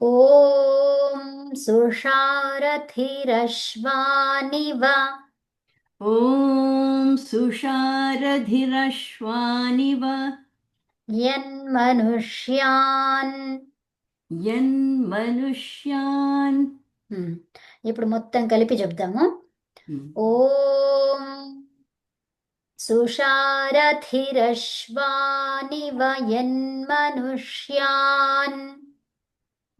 ॐ सुषारथिरश्वानिव ॐ सुषारधिरश्वानिव యన్మనుష్యాన్ యన్మనుష్యాన్ ఉమ్, ఇప్పుడు మొత్తం కలిపి చెప్దాము Hmm. ఓం सुषारधिरश्वानि वयन्मनुष्यान्।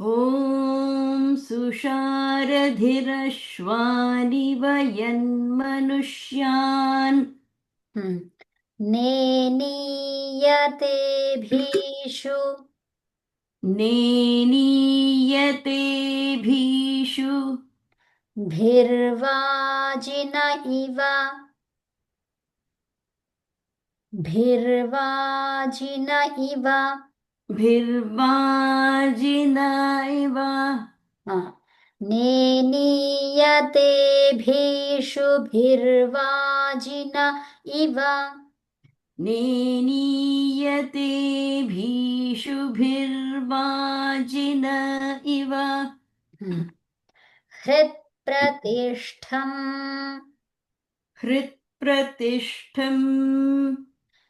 ॐ सुषारधिरश्वानि वयन्मनुष्यान्। नेतेभिषु नेनीयतेभिषु भिर्वाजिन इव। भिर्वाजिन इव। भिर्वाजिन इव। नेनीयते नेनीयतेभिषुभिर्वाजिन इव। नेनीयते भीषुभिर्वाजिन इव। हृत्प्रतिष्ठम्। हृत्प्रतिष्ठम्।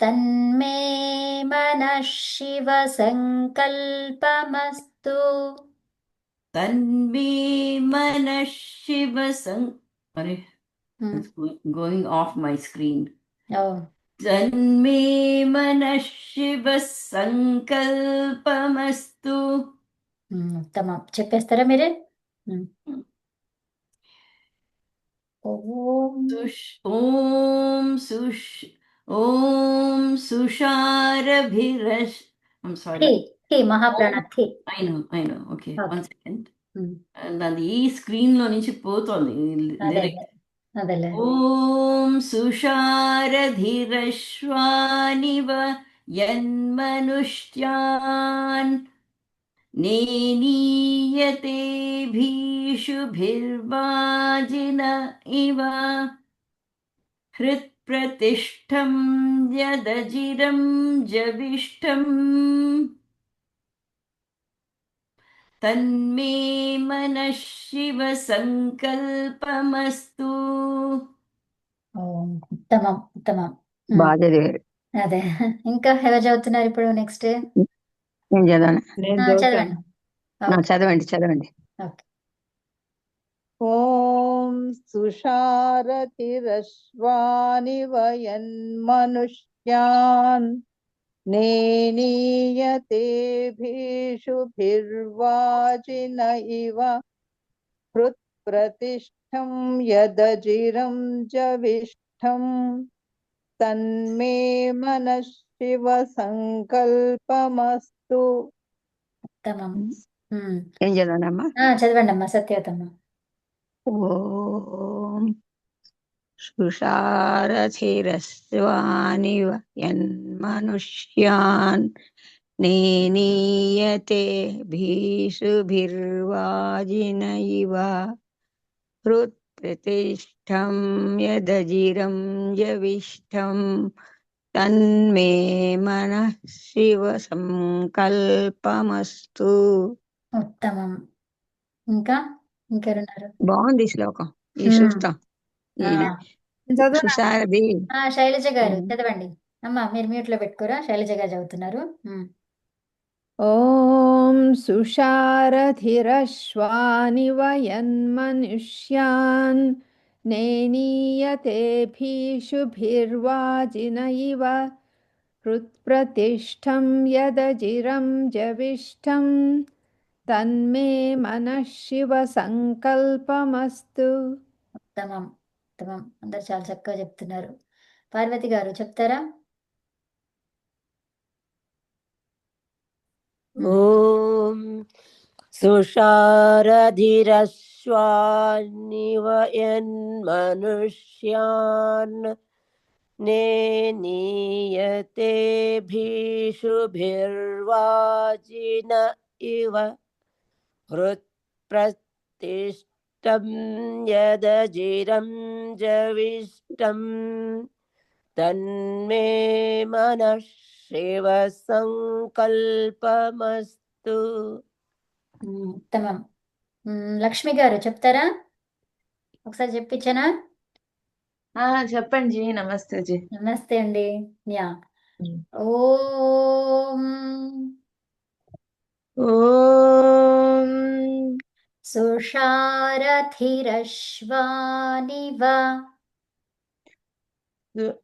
తన్మే మనః శివ సంకల్పమస్తు तन्मे मनः शिव सं- अरे Hmm. it's go- going off my screen ఓ तन्मे मनः शिव सङ्कल्पमस्तु ఉమ్, ఉత్తమం చెప్పేస్తారా మీరే ఉమ్. ఓం सुष ॐ सुष ॐ सुषारभिरश् I'm sorry థి థి మహాప్రాణ థి I know I know okay Okay. one second um, And అది ఈ స్క్రీన్ లో నుంచి పోతోంది అదే lyric. అదే అదేలే ॐ सुषारधिरश्वानिव यन्मनुष्यान् नेनीयतेभिषुभिर्वाजिन इव हृत्प्रतिष्ठं यदजिरं जविष्ठम् तन्मे मनः शिव सङ्कल्पमस्तु ఓం ఉత్తమం ఉత్తమం ఉమ్, బాగా చదివారు అదే ఇంకా ఎవరు చదువుతున్నారు ఇప్పుడు నెక్స్ట్ నేను చదవను నేను చదవండి చదువుతాను నా చదవండి చదవండి ఓకే ॐ सुषारथिरश्वानिव यन्मनुष्यान् नेनीयतेभिषुभिर्वाजिन इव हृत्प्रतिष्ठं यदजिरं जविष्ठं तन्मे मनः शिव सङ्कल्पमस्तु ఉత్తమం ఉమ్, ఏం చదవనమ్మా ఆ, చదవండి అమ్మా సత్యవతమ్మ ఓం సుషారథిరస్వానివ యన్మనుష్యాన్ నేనీయతే భీషుభిర్వాజిన ఇవ హృత్ప్రతిష్టం యదజిరం జవిష్టం తన్మే మనః శివ సంకల్పమస్తు ఉత్తమం ఇంకా ఇంకెవరున్నారు బాగుంది ఈ శ్లోకం ఈ మ్మ్. సూక్తం ఆ, ఇది చదువునా సుషారది ఆ, శైలజ గారు మ్మ్. చదవండి అమ్మా మీరు మ్యూట్ లో పెట్టుకోరా శైలజ గారు చదువుతున్నారు ఉమ్. ॐ सुषारथिरश्वानिव यन्मनुष्यान् नेनीयतेभिषुभिर्वाजिन इव हृत्प्रतिष्ठं यदजिरं जविष्ठं తన్మే మన శివ సంకల్పమస్తు. ఉత్తమం ఉత్తమం. అందరు చాలా చక్కగా చెప్తున్నారు. పార్వతి గారు చెప్తారా? ఓం నే నేనీయతే భీషుభిర్వాజిన ఇవ हृत्प्रतिष्ठं यदजिरं जविष्टं तन्मे मनः शिवसङ्कल्पमस्तु ఉమ్, ఉత్తమం ఉమ్, లక్ష్మి గారు చెప్తారా ఒకసారి చెప్పించనా ఆ చెప్పండి జీ నమస్తే జీ నమస్తే అండి యా ఉమ్. ఓం ఓం सुषारथिरश्वानिव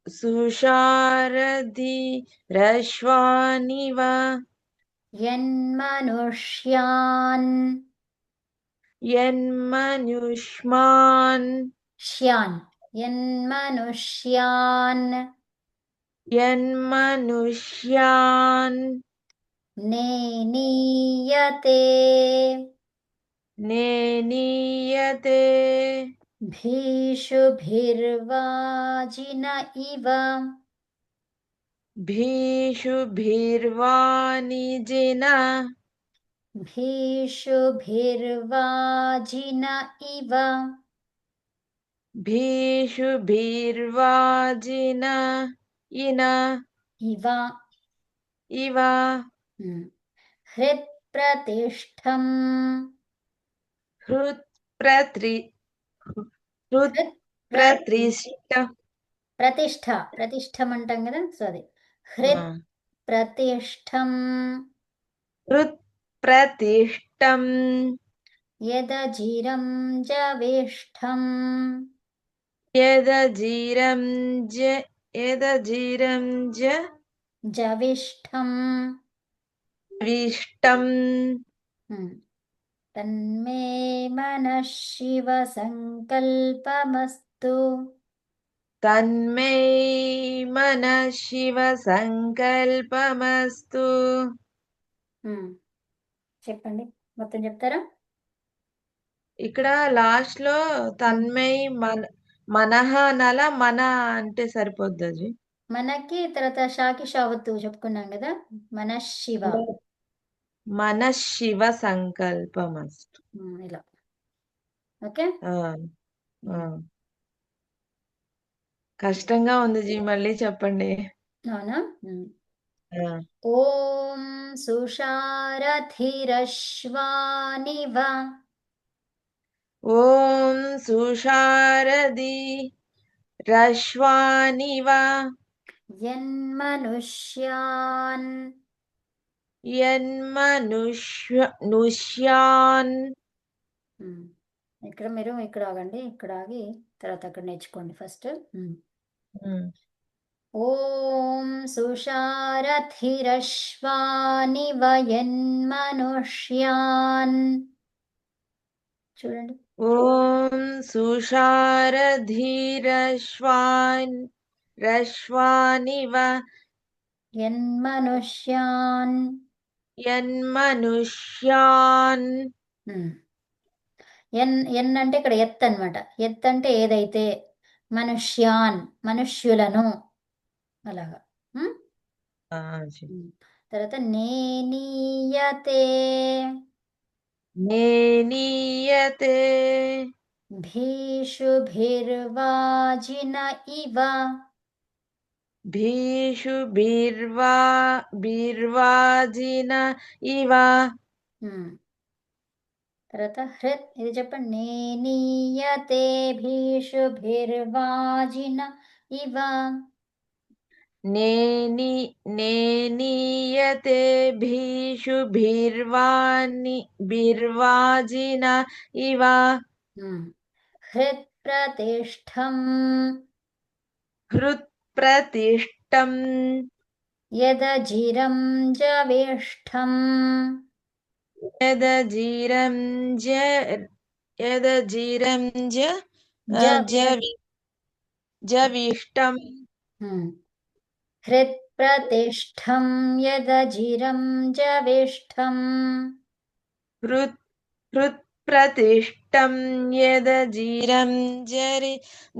सुषारधिरश्वानिव यन्मनुष्यान्। यन्मनुष्मान्। श्यान्। यन्मनुष्यान्। यन्मनुष्यान्। యన్మనుష్యాన్ యన్మనుష్యాన్ నేనీయతే నేనీయతే భీషుభిర్వాజిన ఇవ భీషుభిర్వాణిజిన భీషుభిర్వాజిన ఇవ భీషుభిర్వాజిన ఇన హృత్ హృత్ ప్రతిష్ట ప్రతిష్ఠ ప్రతిష్టం అంటాం కదా సో అది. హృత్ ప్రతిష్టం హృత్ ప్రతిష్టం యదజిరం జవేష్టం. యదజీరం జ యదజీరం జ. జవిష్టం. ఉమ్. తన్మే మనః శివ సంకల్పమస్తు. తన్మే మన శివ సంకల్పమస్తు. చెప్పండి మొత్తం చెప్తారా? ఇక్కడ లాస్ట్లో తన్మయ్ మన మనహ నల మన అంటే సరిపోద్ది మనకి తర్వాత షాకి షావత్తు చెప్పుకున్నాం కదా మన శివ. మన శివ సంకల్పమస్తు ఇలా. ఓకే. కష్టంగా ఉంది జీ మళ్ళీ చెప్పండి. అవునా? ఓం సుషారథిరశ్వానివ ఓం సుషారది రశ్వానివ యన్మనుష్యాన్ యన్మనుష్య నుష్యాన్. ఉమ్. ఇక్కడ మీరు ఇక్కడ ఆగండి ఇక్కడ ఆగి తర్వాత అక్కడ నేర్చుకోండి ఫస్ట్. ఓం సుషారథిరశ్వానివ యన్మనుష్యాన్ చూడండి. ఓం సుషారధీరశ్వాన్ రశ్వానివ యన్మనుష్యాన్ యన్మనుష్యాన్ ఉమ్. ఎన్ ఎన్ అంటే ఇక్కడ ఎత్ అన్నమాట ఎత్ అంటే ఏదైతే మనుష్యాన్ మనుష్యులను అలాగా ఉమ్? ఆ, జీ. ఉమ్. తర్వాత నేనీయతే నేనీయతే భీషుభిర్వాజిన ఇవ భీషుభిర్వా బిర్వాజిన ఇవ ఉమ్. తర్వాత హృత్ ఇది చెప్పండి నేనీయతే భీషుభిర్వాజిన ఇవ నేని నేనీయతే భీషుభిర్వాణి బిర్వాజిన ఇవ ఉమ్. హృత్ ప్రతిష్టం హృత్ प्रतिष्ठम् यदजिरं जवेष्ठम् यदजिरं ज यदजिरं ज जविष्टम् हृत्प्रतिष्ठं यदजिरं जवेष्ठम् हृत् हृत् प्रतिष्ठं यदजिरं जरि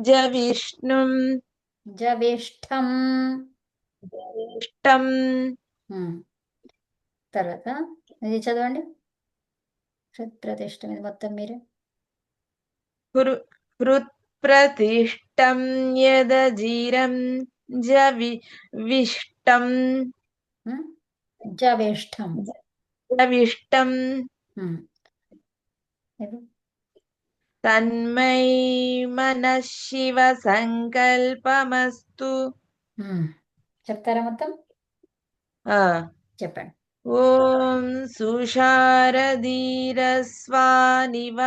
जविष्णुम् జవిష్టం. జవిష్టం. తర్వాత ఇది చదవండి. ప్రతిష్టం ఇది మొత్తం మీరు. హృత్ప్రతిష్టం యదజీరం జవి విష్టం. జవిష్టం. జవిష్టం. తన్మై మనశివ సంకల్పమస్తు. చెప్తారా మొత్తం? చెప్పండి. ఓం సుషారధీరస్వానివ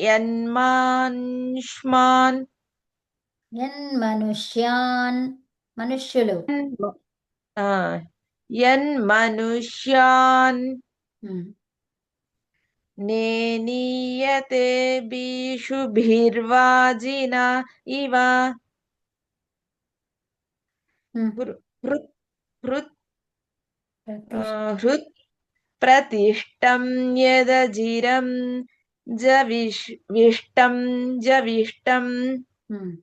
యన్మాన్ష్మాన్. యన్మనుష్యాన్. మనుష్యులు. యన్మనుష్యాన్. ప్రతిష్ట హృత్ ప్రతిష్టం యదజిరం జవిష్ విష్టం జవిష్టం ఉమ్.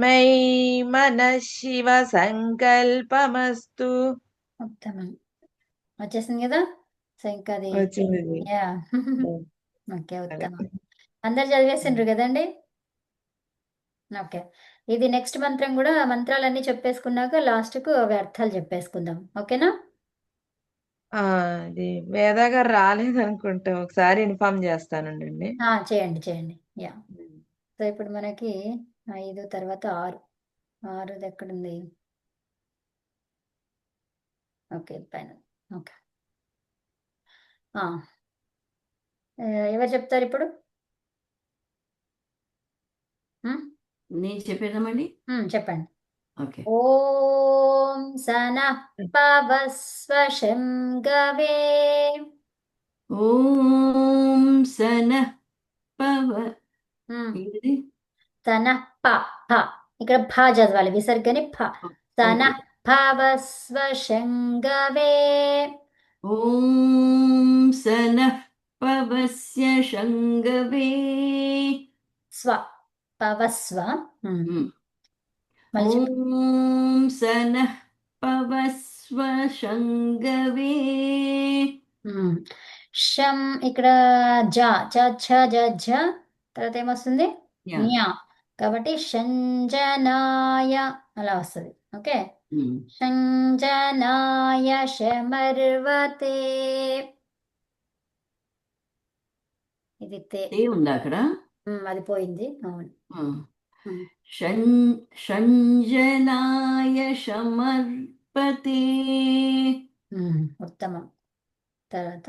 మై మనః శివ సంకల్పమస్తు. ఉత్తమం వచ్చేసింది కదా? సో ఇంకా అది వచ్చింది యా ఓకే ఉత్తమం. అందరు చదివేసిండ్రు కదండి? ఓకే. ఇది నెక్స్ట్ మంత్రం కూడా మంత్రాలన్నీ చెప్పేసుకున్నాక లాస్ట్కు అవి అర్థాలు చెప్పేసుకుందాం. ఓకేనా? అది వేదా గారు రాలేదు అనుకుంటా ఒకసారి ఇన్ఫార్మ్ చేస్తానండి. ఆ, చేయండి చేయండి. యా. సో ఇప్పుడు మనకి ఐదు తర్వాత ఆరు. ఆరుది ఎక్కడుంది? ఓకే పైన. ఓకే. ఎవరు చెప్తారు ఇప్పుడు? నేను చెప్పేద్దామండి ఉమ్, చెప్పండి. ఓం సనః పవస్వ శంగవే ఓం సనః పవ సనః ప ప. ఇక్కడ భ చదవాలి విసర్గని ఫ సనః భవస్వ శంగవే ఓం సనః పవస్య శంగవే స్వ పవస్వ. మళ్ళీ సనః పవస్వ శంగవే ఉమ్. శం ఇక్కడ జ చ ఛ జ ఝ తర్వాత ఏమొస్తుంది యా న్యా కాబట్టి షంజనాయ అలా వస్తుంది. ఓకే. షంజనాయ శమర్వతే. ఇది తే. ఉందా అక్కడ? అది పోయింది. అవును. షంజనాయ సమర్పతే ఉమ్, ఉత్తమం. తర్వాత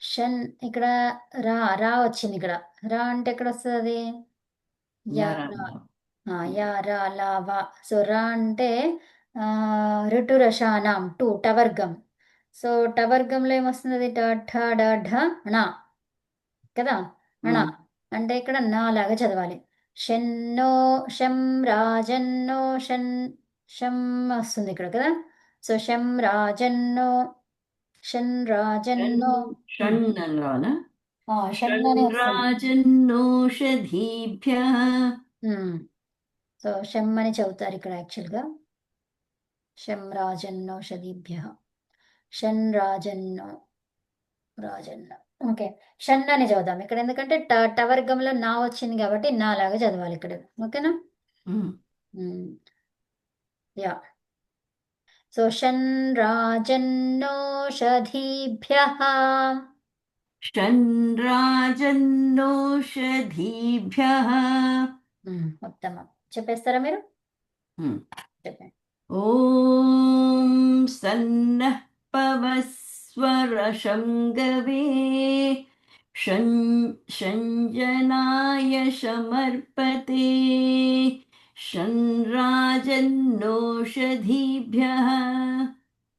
షన్ ఇక్కడ రా రా వచ్చింది ఇక్కడ. రా అంటే ఎక్కడ వస్తుంది? యారా ఆ, యా రా లా వా. సో రా అంటే ఆ, ఋటు రషానాం టు టవర్గం. సో టవర్గంలో ఏమొస్తుంది అది ట ఠ డ ఢ ణ. కదా? ణ. ఉమ్. అంటే ఇక్కడ నా లాగా చదవాలి. షన్నో షం రాజన్నో షన్ షం వస్తుంది ఇక్కడ కదా? సో షం రాజన్నో షన్ షన్ రాజన్నో షణ్ అని రావాలా? షణ్రాజన్నోషధీభ్య. సో షం అని చదువుతారు ఇక్కడ యాక్చువల్గా. షం రాజన్నోషధీభ్య షన్ రాజన్నో రాజన్న ఓకే. షన్ అని చదువుదాం. ఇక్కడ ఎందుకంటే ట టవర్గంలో నా వచ్చింది కాబట్టి నా లాగా చదవాలి ఇక్కడ. ఓకేనా. యా. సో షన్ రాజన్నోషధీభ్య షణ్రాజన్నోషధీభ్య ఉత్తమం. చెప్పేస్తారా మీరు. చెప్పండి. ఓం సన్నః పవస్వరశంగవే షన్ షంజనాయ సమర్పతే షణ్రాజన్నోషధీభ్య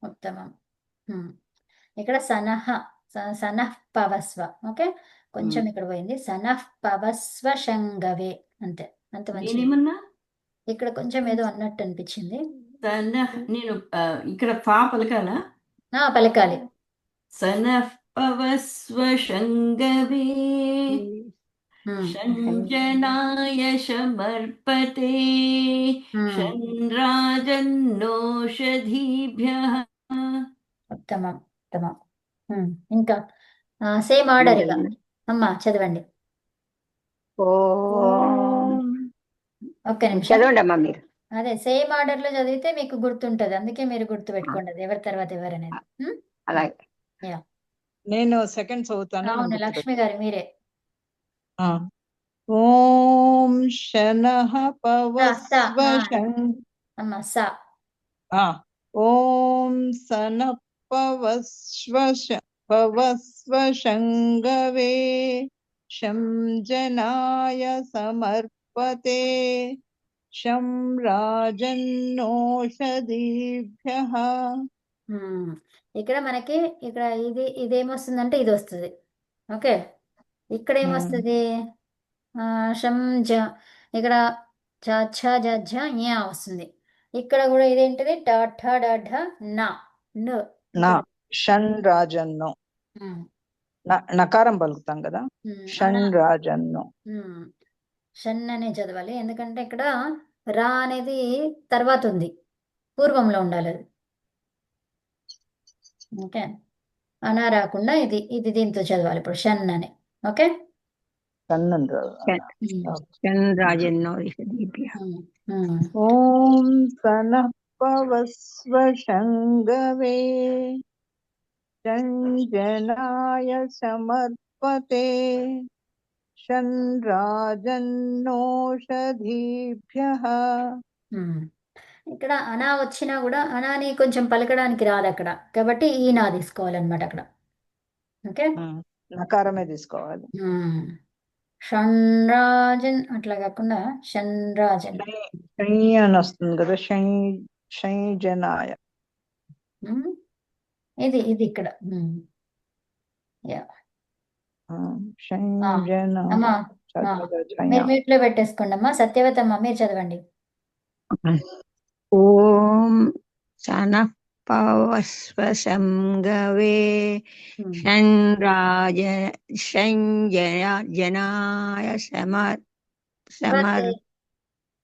ఉత్తమం. ఇక్కడ సనహ స- సనః పవస్వ ఓకే కొంచెం ఇక్కడ పోయింది సనః పవస్వ శంగవే అంతే అంత మంచిది నేనేమన్నా ఇక్కడ కొంచెం ఏదో అన్నట్టు అనిపించింది సన్నః నేను ఆ, ఇక్కడ ఫా పలకాలా ఆ పలకాలి स नः पवस्व शङ्गवे ఉమ్, शञ्जनाय शमर्पते ఉమ్, शन्राजन्नोषधीभ्यः ఉత్తమం ఉత్తమం ఉమ్, ఇంకా సేమ్ ఆర్డర్ ఇక. అమ్మా చదవండి. ఓం. ఒక్క నిమిషం. చదవండి అమ్మా మీరు. అదే సేమ్ ఆర్డర్లో చదివితే మీకు గుర్తుంటది. అందుకే మీరు గుర్తు పెట్టుకోండి అది ఎవరి తర్వాత ఎవరనేది. ఉమ్? అలాగే. నేను సెకండ్ చదువుతాను. అవును లక్ష్మి గారు మీరే. ఆ. ఓం శనః పవస్వ ఆ. శం- అమ్మ సా. ఆ. ఓం సన పవస్వ శ- పవస్వ శంగవే శం జనాయ సమర్పతే శం రాజన్నోషధీభ్యః ఇక్కడ మనకి ఇక్కడ ఇది ఇదేమొస్తుందంటే ఇది వస్తుంది ఓకే? ఇక్కడ ఏమొస్తుంది ఆ, షం జ ఇక్కడ చ ఛ జ ఝ వస్తుంది. ఇక్కడ కూడా ఇదేంటిది? డా ఠ ఢ నా న నా షన్ రాజన్నో నకారం పలుకుతాం కదా? అనా రాజన్నో షన్ అనే చదవాలి. ఎందుకంటే ఇక్కడ రా అనేది తర్వాత ఉంది. పూర్వంలో ఉండాలి అది. ఓకే. అనా రాకుండా ఇది ఇది దీంతో చదవాలి ఇప్పుడు. షన్ అని. ఓకే? ఉమ్. ఓం సనః పవస్వ శంగవే శంజనాయ సమర్పతే షన్ రాజన్నోషధీభ్యః ఉమ్. ఇక్కడ అనా వచ్చినా కూడా అనాని కొంచెం పలకడానికి రాదు అక్కడ. కాబట్టి ఈ నా తీసుకోవాలన్నమాట అక్కడ. ఓకే? నకారమే తీసుకోవాలి. షణ్రాజన్ అట్లా కాకుండా షణ్రాజన్. అని వస్తుంది కదా షై జనాయ. ఉమ్. ఇది ఇది ఇక్కడ. మీరు మ్యూట్లో పెట్టేసుకోండి అమ్మా. సత్యవతమ్మ మీరు చదవండి. ఓం సనః పవస్వ సంగవే ఉమ్. షణ్రాజ షంజయ జనాయ సమర్ సమర్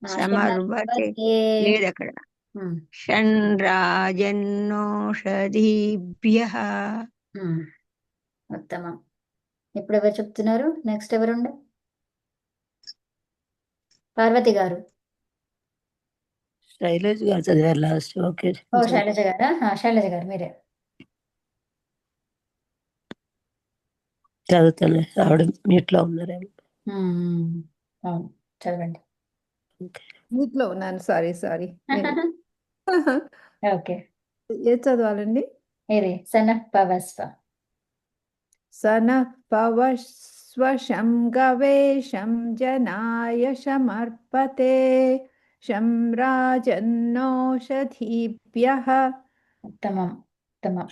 సమర్వతే సమర్వతే. షణ్రాజన్నోషధీభ్యః. ఉత్తమం ఇప్పుడు ఎవరు చెప్తున్నారు నెక్స్ట్ ఎవరుండు పార్వతి గారు శైలేష్ గారు చదివారు లాస్ట్ ఓకే ఓ శైలజ గారా ఆ, శైలజ గారు మీరే చదువుతాను ఆవిడ మ్యూట్లో ఉన్నారేమో. అవును చదవండి మీట్లో ఉన్నాను సారీ సారీ ఓకే. ఏది చదవాలండి? ఇది సన పవస్వ సనః పవస్వశం గవేషం జనాయ సమర్పతే శం రాజన్నోషధీభ్యః. ఉత్తమం ఉత్తమం.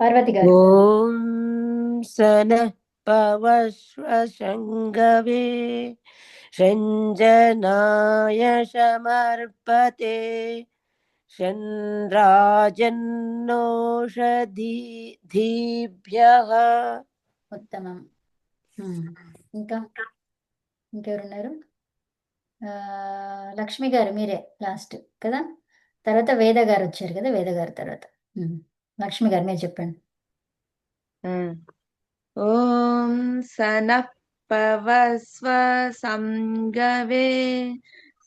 పార్వతి గారు. ఓం సన పవస్వ శంగవే షంజనాయ సమర్పతే షన్రాజన్నోషధీభ్యః ఉత్తమం. ఇంకా? ఇంకెవరున్నారు? ఆ, లక్ష్మి గారు మీరే లాస్ట్ కదా? తర్వాత వేద గారు వచ్చారు కదా? వేద గారు తర్వాత. లక్ష్మి గారు మీరు చెప్పండి. ఓం సనః పవస్వ సంగవే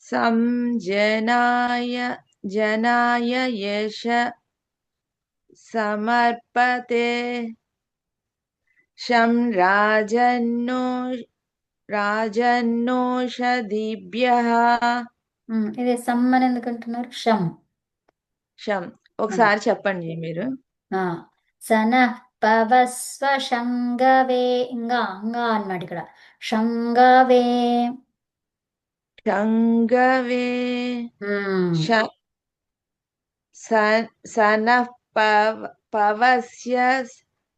సంజనాయ జనాయ యశ సమర్పతే శం రాజన్నో రాజన్నోషధీభ్యః ఉమ్, ఇది సమ్ అని ఎందుకు అంటున్నారు షమ్ శం ఒకసారి చెప్పండి మీరు. ఆ, సన పవస్వ శంగవే ఇంకా ఇంకా అన్నమాట ఇక్కడ. శంగవే. శంగవే. సనః పవ పవస్య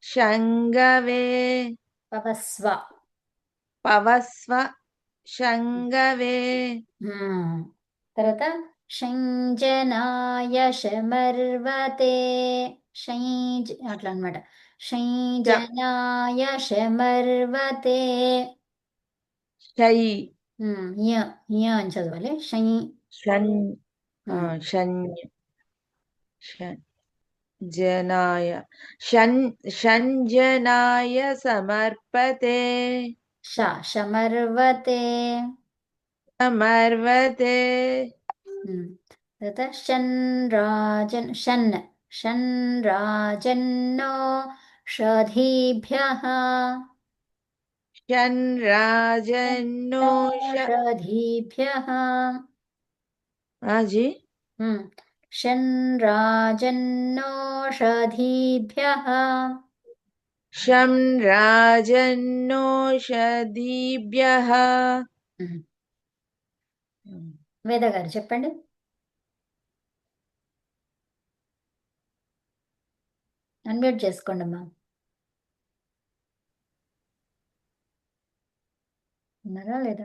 శంగవే. పవస్వ. పవస్వ శంగవే. తర్వాత షంజనాయ శమర్వతే. షై జ- అట్లా అనమాట షై జనాయ శమర్వతే షై ఉమ్, య య అని చదవాలి షై షన్ ఆ, ఉమ్, షన్ షన్ జనాయ షన్ షంజనాయ సమర్పతే ష శమర్వతే సమర్వతే ఉమ్, తర్వాత షన్ రాజన్ షన్ షన్ రాజన్నో షధీభ్యः షన్ రాజన్నో ష షధీభ్యः ఆజీ ఉమ్, షన్ రాజన్నోషధీభ్యः వేద గారు చెప్పండి అన్మ్యూట్ చేసుకోండి అమ్మా ఉన్నారా లేదా?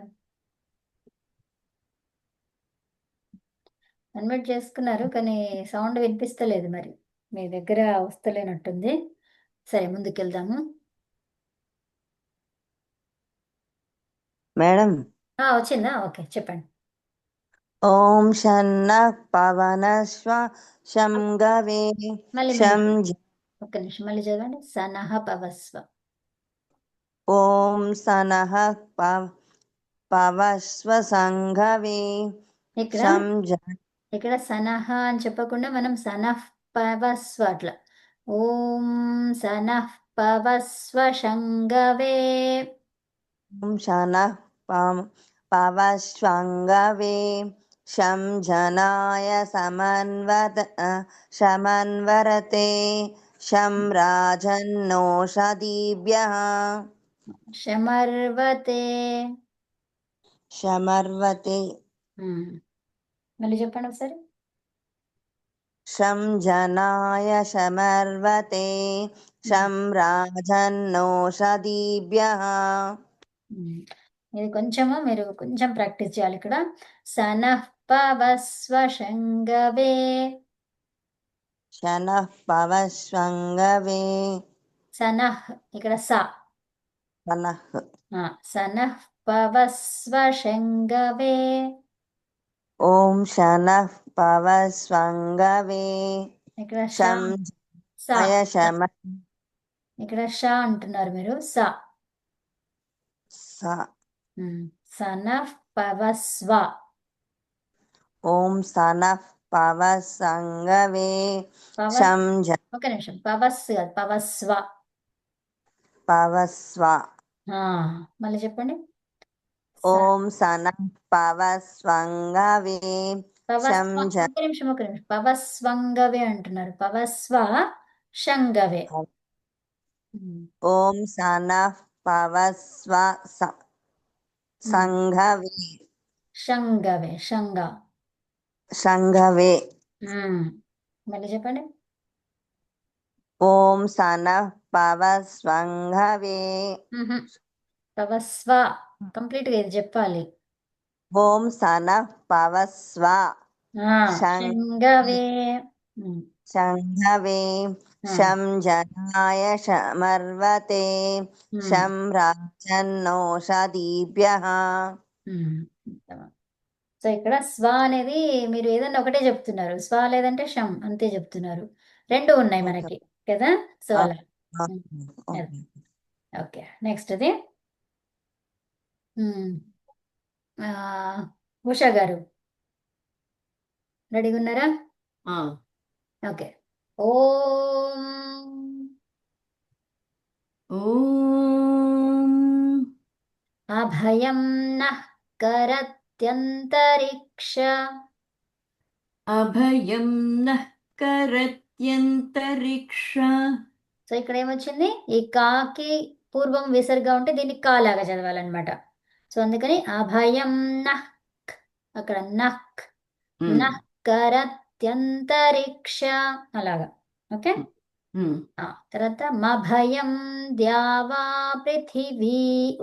అన్మ్యూట్ చేసుకున్నారు కానీ సౌండ్ వినిపిస్తలేదు మరి. మీ దగ్గర వస్తలేనట్టుంది. సరే ముందుకెళ్దాము. మేడం? వచ్చిందా? ఓకే చెప్పండి. ఓం షన్న శం గవే మళ్ళీ శం జ- ఒక్క నిమిషం మళ్ళీ చదవండి. సనహ పవస్వ ఓం సనః పవ పవస్వ సంఘవే ఇక్కడ సనహ అని చెప్పకుండా మనం సనః పవస్వ అట్లా. ఓం సనః పవస్వ శంగవే ఓం శనః పవ పవస్వంగవే శం జనాయ సమన్వత సమన్వరతే. శం రాజన్నోషధీభ్యः శమర్వతే. శమర్వతే. మళ్ళీ చెప్పండి ఒకసారి. శం జనాయ శమర్వతే శం రాజన్నోషధీభ్యः. ఇది కొంచెము మీరు కొంచెం ప్రాక్టీస్ చేయాలి ఇక్కడ. సనః శంగవే. శనః పవస్వంగవే సనః ఇక్కడ స. సనః పవస్వ శంగవే ఓం శనః పవస్వంగవే. ఇక్కడ ష శం స. శమ. ఇక్కడ ష అంటున్నారు మీరు స. స. సనః పవస్వ. ఓం సనః పవసంగవే పవస్ శం జ ఒక నిమిషం పవస్ కాదు పవస్వ. పవస్వ. మళ్ళీ చెప్పండి. ఓం సనః పవస్వంగవే ఒక నిమిషం ఒక నిమిషం. పవస్వంగవే అంటున్నారు. పవస్వ శంగవే. ఓం సనః పవస్వ. సంఘవే. శంగవే శంగ. సంఘవే ఉమ్. మళ్ళీ చెప్పండి. ఓం సనః పవస్వంగవే. పవస్వ కంప్లీట్గా ఇది చెప్పాలి. ఓం సనః పవస్వ శంగవే శమర్వతే. ఉమ్. శం రాజన్నోషధీభ్యः ఉమ్. సో ఇక్కడ స్వ అనేది మీరు ఏదన్నా ఒకటే చెప్తున్నారు. స్వ లేదంటే షం అంతే చెప్తున్నారు. రెండు ఉన్నాయి మనకి. కదా? సో అలా. ఓకే. నెక్స్ట్ అది. ఆ, ఉషా గారు. రెడీగా ఉన్నారా? ఆ, ఓకే ఓం. ఓం. అభయం నః కరత్యంతరిక్ష. అభయం నః కరత్యంతరిక్ష సో ఇక్కడ ఏమొచ్చింది? ఈ కాకి పూర్వం విసర్గ ఉంటే దీన్ని కా లాగా చదవాలన్నమాట. సో అందుకని అభయం నః అక్కడ నః ఉమ్, నః కరత్యంతరిక్ష అలాగా. ఓకే? తర్వాత మభయం ద్యావా పృథివీ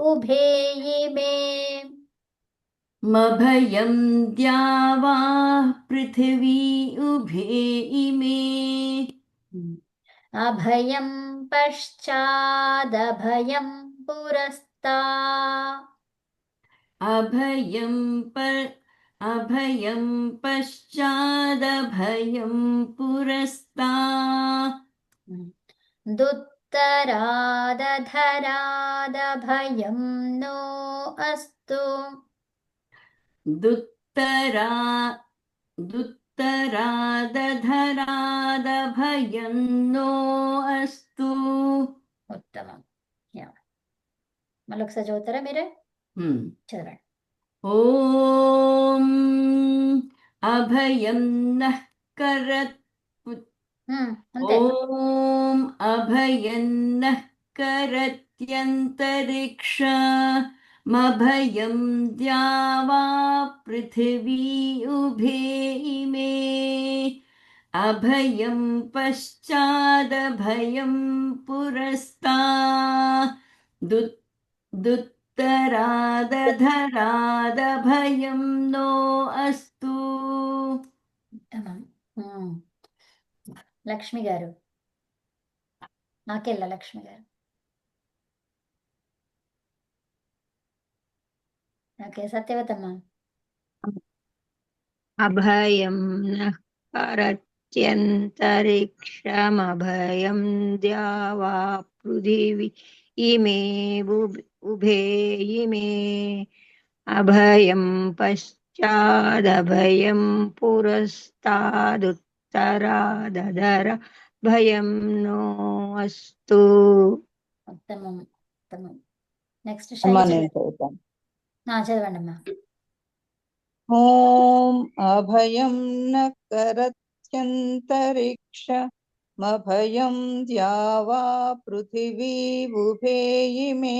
ఉభే ఇమే మభయం ద్యావా పృథివీ ఉభే अभयं पश्चादभयं पुरस्ता। अभयं पर अभयं पश्चादभयं पुरस्ता। दुत्तरादधरादभयं नो अस्तु। दुत्तरा उत्तरादधरादभयं नो अस्तु। उत्तमं मलक सजा होता मेरे हम्म। चरण। ओम अभयं नः करत् हम्म, ओम अभयं नः करत्यन्तरिक्ष करत्यन्तरिक्षमभयं द्यावा पृथिवी उभे इमे अभयं पश्चादभयं पुरस्ता दुत् दुत्तरादधरादभयं नो अस्तु ఉత్తమం ఉమ్. లక్ష్మి గారు నాకెళ్ళ లక్ష్మి గారు ఓకే సత్యవతమ్మ అభయం నః కరత్యంతరిక్షమభయం ద్యావా పృథివీ ఇమే ఉభ- ఇమే అభయం పశ్చాదభయం పురస్తాదుత్తరాదధర భయం నో అస్తు. ఉత్తమం ఉత్తమం. నెక్స్ట్ చదవండి అమ్మా. ఓం అభయం న కరత్యంతరిక్షమభయం ద్యావా పృథివీ ఉభేయిమే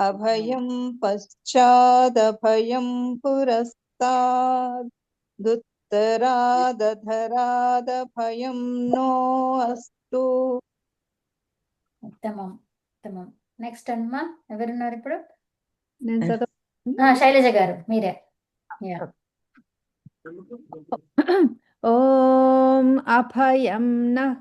అభయం పశ్చాదభయం పురస్తాదుత్తరాదధరాదభయం నో అస్తు. ఉత్తమం ఉత్తమం. నెక్స్ట్ అమ్మా ఎవరున్నారు ఇప్పుడు? నేను చదువు శైలజ గారు మీరే. ఓం అభయం నః